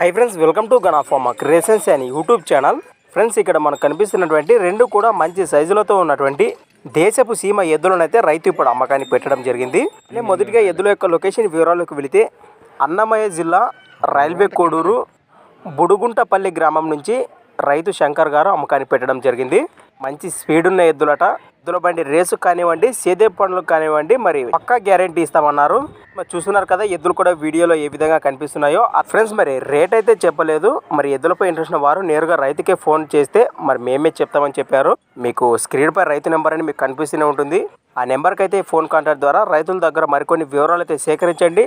High friends welcome to గనాఫామా creations అని YouTube channel friends ఇక్కడ మనకు కనిపిస్తున్నటువంటి రెండు కూడా మంచి సైజులతో ఉన్నటువంటి దేశపు సీమ ఎద్దులనైతే రైతు ఇప్పుడు అమ్మకానికి పెట్టడం జరిగింది. మొదటిగా ఎద్దుల యొక్క లొకేషన్ వివరాలకు వెళితే అన్నమయ్య జిల్లా రైల్వే కోడూరు బుడుగుంటపల్లి గ్రామం నుంచి రైతు శంకర్ గారు అమ్మకానికి పెట్టడం జరిగింది. మంచి స్పీడ్ ఉన్న ఎద్దులట. ఎద్దుల బండి రేసు కానివ్వండి సేదే పనులు కానివ్వండి మరి పక్కా గ్యారంటీ ఇస్తామన్నారు. మరి చూస్తున్నారు కదా ఎద్దులు కూడా వీడియోలో ఏ విధంగా కనిపిస్తున్నాయో. ఆ ఫ్రెండ్స్ మరి రేట్ అయితే చెప్పలేదు. మరి ఎద్దులపై ఇంట్రెస్ట్ ఉన్న వారు నేరుగా రైతుకే ఫోన్ చేస్తే మరి మేమే చెప్తామని చెప్పారు. మీకు స్క్రీన్ పై రైతు నెంబర్ అని మీకు కనిపిస్తూనే ఉంటుంది. ఆ నెంబర్కి అయితే ఫోన్ కాంటాక్ట్ ద్వారా రైతుల దగ్గర మరికొన్ని వివరాలు అయితే సేకరించండి.